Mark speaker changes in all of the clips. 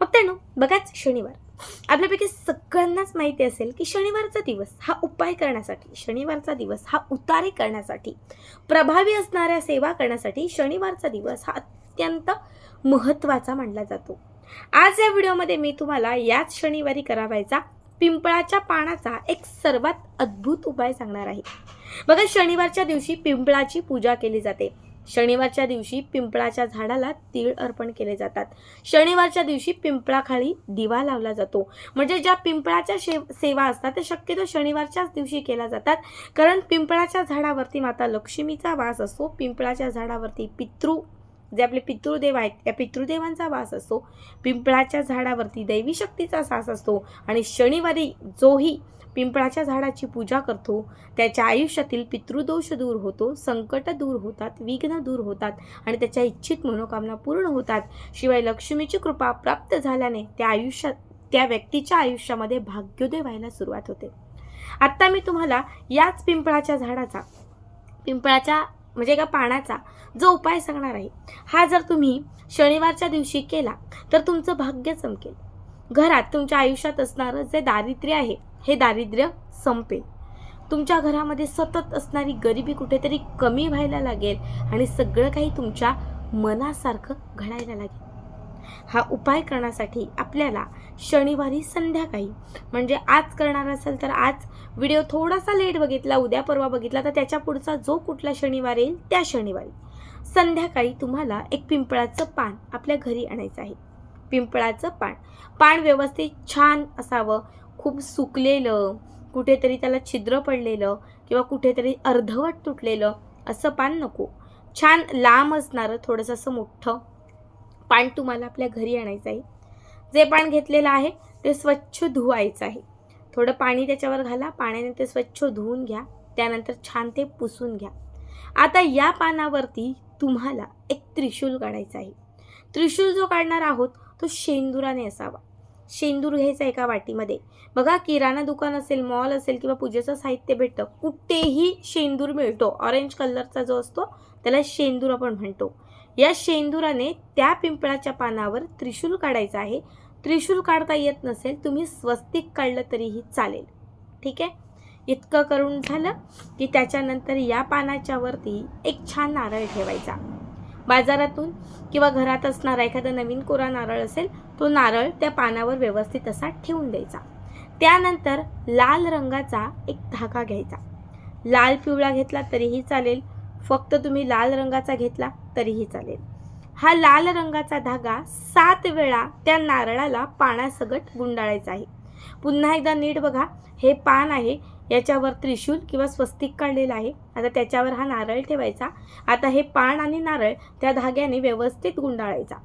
Speaker 1: मग बघाच शनिवार. आपल्यापैकी सगळ्यांनाच माहिती असेल की शनिवारचा दिवस हा उपाय करण्यासाठी शनिवारचा दिवस हा उतारे करण्यासाठी प्रभावी असणाऱ्या सेवा करण्यासाठी शनिवारचा दिवस हा अत्यंत महत्त्वाचा मानला जातो. आज या व्हिडिओमध्ये मी तुम्हाला याच शनिवारी करावायचा पिंपळाच्या पानाचा एक सर्वात अद्भुत उपाय सांगणार आहे. बघा शनिवारच्या दिवशी पिंपळाची पूजा केली जाते. शनिवारच्या दिवशी पिंपळाच्या झाडाला तीळ अर्पण केले जातात. शनिवारच्या दिवशी पिंपळाखाली दिवा लावला जातो. म्हणजे ज्या पिंपळाच्या शे सेवा असतात त्या शक्यतो शनिवारच्याच दिवशी केल्या जातात. कारण पिंपळाच्या झाडावरती माता लक्ष्मीचा वास असतो. पिंपळाच्या झाडावरती पितृ जे आपले पितृदेव आहेत त्या पितृदेवांचा वास असतो. पिंपळाच्या झाडावरती दैवी शक्तीचा सास असतो. आणि शनिवारी जोही पिंपळाच्या झाडाची पूजा करतो. त्याच्या आयुष्यातील पितृदोष दूर होतो संकट दूर होतात विघ्न दूर होतात आणि त्याच्या इच्छित मनोकामना पूर्ण होतात. शिवाय लक्ष्मीची कृपा प्राप्त झाल्याने त्या आयुष्यात त्या व्यक्तीच्या आयुष्यामध्ये भाग्योदय व्हायला सुरुवात होते. आत्ता मी तुम्हाला याच पिंपळाच्या झाडाचा पिंपळाच्या म्हणजे एका पानाचा जो उपाय सांगणार आहे. हा जर तुम्ही शनिवारच्या दिवशी केला तर तुमचं भाग्य चमकेल. घरात तुमच्या आयुष्यात असणारं जे दारिद्र्य आहे हे दारिद्र्य संपेल. तुमच्या घरामध्ये सतत असणारी गरिबी कुठेतरी कमी व्हायला लागेल आणि सगळं काही तुमच्या मनासारखं घडायला लागेल. हा उपाय करण्यासाठी आपल्याला शनिवारी संध्याकाळी म्हणजे आज करणार असेल तर आज व्हिडिओ थोडासा लेट बघितला उद्या परवा बघितला तर त्याच्या पुढचा जो कुठला शनिवार येईल त्या शनिवारी. संध्याकाळी तुम्हाला एक पिंपळाचं पान आपल्या घरी आणायचं आहे. पिंपळाचं पान. पान व्यवस्थित छान असावं. खूप सुकलेलं कुठेतरी त्याला छिद्र पडलेलं किंवा कुठेतरी अर्धवट तुटलेलं असं पान नको. छान लांब असणारं थोडंसं असं मोठं पान तुम्हाला आपल्या घरी आणायचं आहे. जे पान घेतलेलं आहे ते स्वच्छ धुवायचं आहे. थोडं पाणी त्याच्यावर घाला पाण्याने ते स्वच्छ धुवून घ्या त्यानंतर छान ते पुसून घ्या. आता या पानावरती तुम्हाला एक त्रिशूल काढायचा आहे. त्रिशूल जो काढणार आहोत तो शेंदुराने असावा. शेंदूर घ्यायचा एका वाटीमध्ये. बघा किराणा दुकान असेल मॉल असेल किंवा पूजेचं साहित्य भेटतं कुठेही शेंदूर मिळतो. ऑरेंज कलरचा जो असतो त्याला शेंदूर आपण म्हणतो. या शेंदुराने त्या पिंपळाच्या पानावर त्रिशूल काढायचं आहे. त्रिशूल काढता येत नसेल तुम्ही स्वस्तिक काढलं तरीही चालेल. ठीक आहे? इतकं करून झालं की त्याच्यानंतर या पानाच्या वरती एक छान नारळ ठेवायचा. बाजारातून किंवा घरात असणारा एखादा नवीन कोरा नारळ असेल तो नारळ त्या पानावर व्यवस्थित असा ठेवून द्यायचा. त्यानंतर लाल रंगाचा एक धागा घ्यायचा. लाल पिवळा घेतला तरीही चालेल. फक्त तुम्ही लाल रंगाचा घेतला तरीही चालेल. हा लाल रंगाचा धागा सात वेळा त्या नारळाला पाण्यासगट गुंडाळायचा आहे. पुन्हा एकदा नीट बघा. हे पान आहे. याच्यावर त्रिशूल किंवा स्वस्तिक काढलेलं आहे. आता त्याच्यावर हा नारळ ठेवायचा. आता हे पान आणि नारळ त्या धाग्याने व्यवस्थित गुंडाळायचा.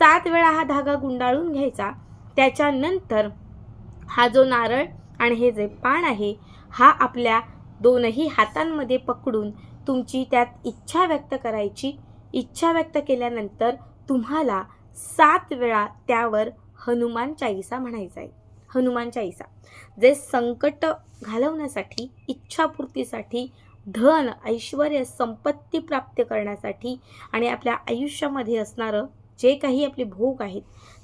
Speaker 1: सात वेळा हा धागा गुंडाळून घ्यायचा. त्याच्यानंतर हा जो नारळ आणि हे जे पान आहे हा आपल्या दोनही हातांमध्ये पकडून तुमची त्यात इच्छा व्यक्त करायची. इच्छा व्यक्त केल्यानंतर तुम्हाला सात वेळा त्यावर हनुमान चाळीसा म्हणायचा आहे हनुमान चाळीसा. जे संकट घालवण्यासाठी इच्छापूर्तीसाठी धन ऐश्वर संपत्ती प्राप्त करण्यासाठी आणि आपल्या आयुष्यामध्ये असणारं जे काही आपले भोग आहेत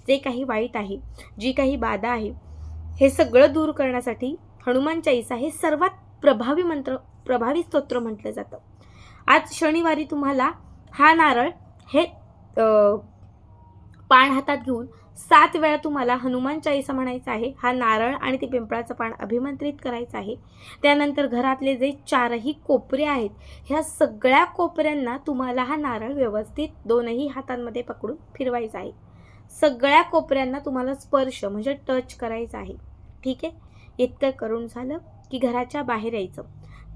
Speaker 1: जे काही वाईट आहे जी काही बाधा आहे हे सगळं दूर करण्यासाठी हनुमान चाळीसा हे सर्वात प्रभावी मंत्र प्रभावी स्तोत्र म्हटलं जातं. आज शनिवारी तुम्हाला हा नारळ हे पाण पान हातात घेऊन सात वेळा तुम्हाला हनुमान चाळीसा म्हणायचा आहे हा नारळ आणि ते पिंपळाचं पान अभिमंत्रित करायचं आहे. त्यानंतर घरातले जे चारही कोपरे आहेत ह्या सगळ्या कोपऱ्यांना तुम्हाला हा नारळ व्यवस्थित दोनही हातांमध्ये पकडून फिरवायचा आहे. सगळ्या कोपऱ्यांना तुम्हाला स्पर्श म्हणजे टच करायचा आहे. ठीक आहे? इतकं करून झालं की घराच्या बाहेर यायचं.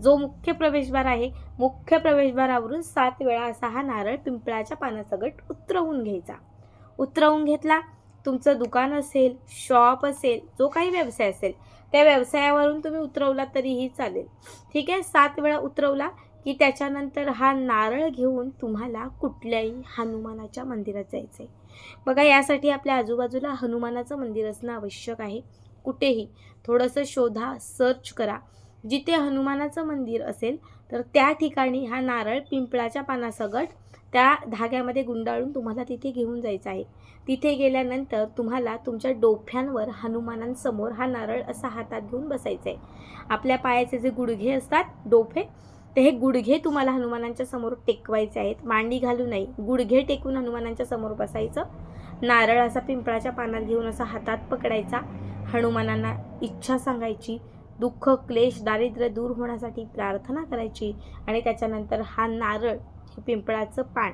Speaker 1: जो मुख्य प्रवेशद्वार आहे मुख्य प्रवेशद्वारावरून सात वेळा असा हा नारळ पिंपळाच्या पानासगट उतरवून घ्यायचा. उतरवून घेतला तुमचं दुकान असेल शॉप असेल जो काही व्यवसाय असेल त्या व्यवसायावरून तुम्ही उतरवला तरीही चालेल. ठीक आहे? सात वेळा उतरवला की त्याच्यानंतर हा नारळ घेऊन तुम्हाला कुठल्याही हनुमानाच्या मंदिरात जायचं आहे बघा यासाठी आपल्या आजूबाजूला हनुमानाचं मंदिर असणं आवश्यक आहे. कुठेही थोडंसं शोधा सर्च करा. जिथे हनुमानाचं मंदिर असेल तर त्या ठिकाणी हा नारळ पिंपळाच्या पानासकट त्या धाग्यामध्ये गुंडाळून तुम्हाला तिथे घेऊन जायचं आहे. तिथे गेल्यानंतर तुम्हाला तुमच्या डोफ्यांवर हनुमानांसमोर हा नारळ असा हातात घेऊन बसायचा आहे आपल्या पायाचे जे गुडघे असतात डोफे ते हे गुडघे तुम्हाला हनुमानांच्या समोर टेकवायचे आहेत. मांडी घालू नाही गुडघे टेकून हनुमानांच्या समोर बसायचं. नारळ असा पिंपळाच्या पानात घेऊन असा हातात पकडायचा. हनुमानांना इच्छा सांगायची. दुःख क्लेश दारिद्र्य दूर होण्यासाठी प्रार्थना करायची आणि त्याच्यानंतर हा नारळ हे पिंपळाचं पान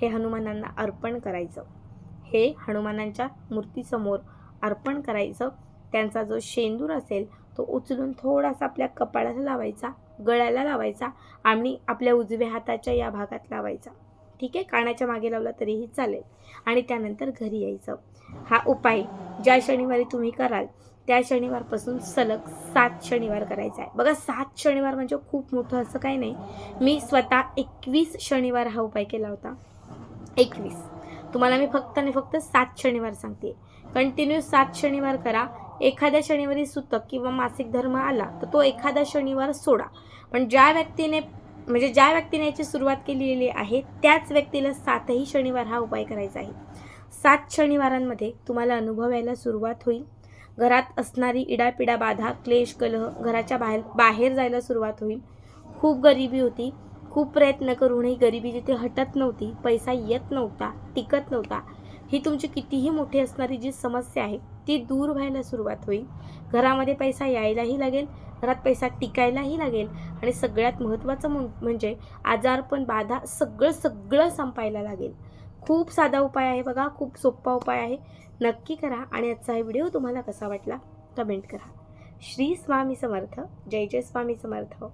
Speaker 1: हे हनुमानांना अर्पण करायचं. हे हनुमानांच्या मूर्तीसमोर अर्पण करायचं. त्यांचा जो शेंदूर असेल तो उचलून थोडासा आपल्या कपाळाला लावायचा गळ्याला लावायचा आणि आपल्या उजव्या हाताच्या या भागात लावायचा. ठीक आहे? कानाच्या मागे लावला तरीही चालेल. आणि त्यानंतर घरी यायचं. हा उपाय ज्या शनिवारी तुम्ही कराल त्या शनिवारपासून सलग सात शनिवार करायचा आहे. बघा सात शनिवार म्हणजे खूप मोठं असं काही नाही. मी स्वतः एकवीस शनिवार हा उपाय केला होता. एकवीस. तुम्हाला मी फक्त आणि फक्त सात शनिवार सांगते. कंटिन्यू सात शनिवार करा. एखाद्या शनिवारी सुतक किंवा मासिक धर्म आला तर तो एखादा शनिवार सोडा. पण ज्या व्यक्तीने म्हणजे ज्या व्यक्तीने याची सुरुवात केलेली आहे त्याच व्यक्तीला सातही शनिवार हा उपाय करायचा आहे. सात शनिवारांमध्ये तुम्हाला अनुभव यायला सुरुवात होईल. घरात असणारी इडापिडा बाधा क्लेश कलह घराच्या बाहेर बाहेर जायला सुरुवात होईल. खूप गरिबी होती. खूप प्रयत्न करूनही गरिबी जिथे हटत नव्हती पैसा येत नव्हता टिकत नव्हता ही तुमची कितीही मोठी असणारी जी समस्या आहे ती दूर व्हायला सुरुवात होईल. घरामध्ये पैसा यायलाही लागेल घरात पैसा टिकायलाही लागेल आणि सगळ्यात महत्त्वाचं म्हणजे आजारपण बाधा सगळं सगळं संपायला लागेल. खूप साधा उपाय आहे बघा खूप सोपा उपाय आहे. नक्की करा आणि आजचा हा व्हिडिओ तुम्हाला कसा वाटला कमेंट करा. श्री स्वामी समर्थ. जय जय स्वामी समर्थ.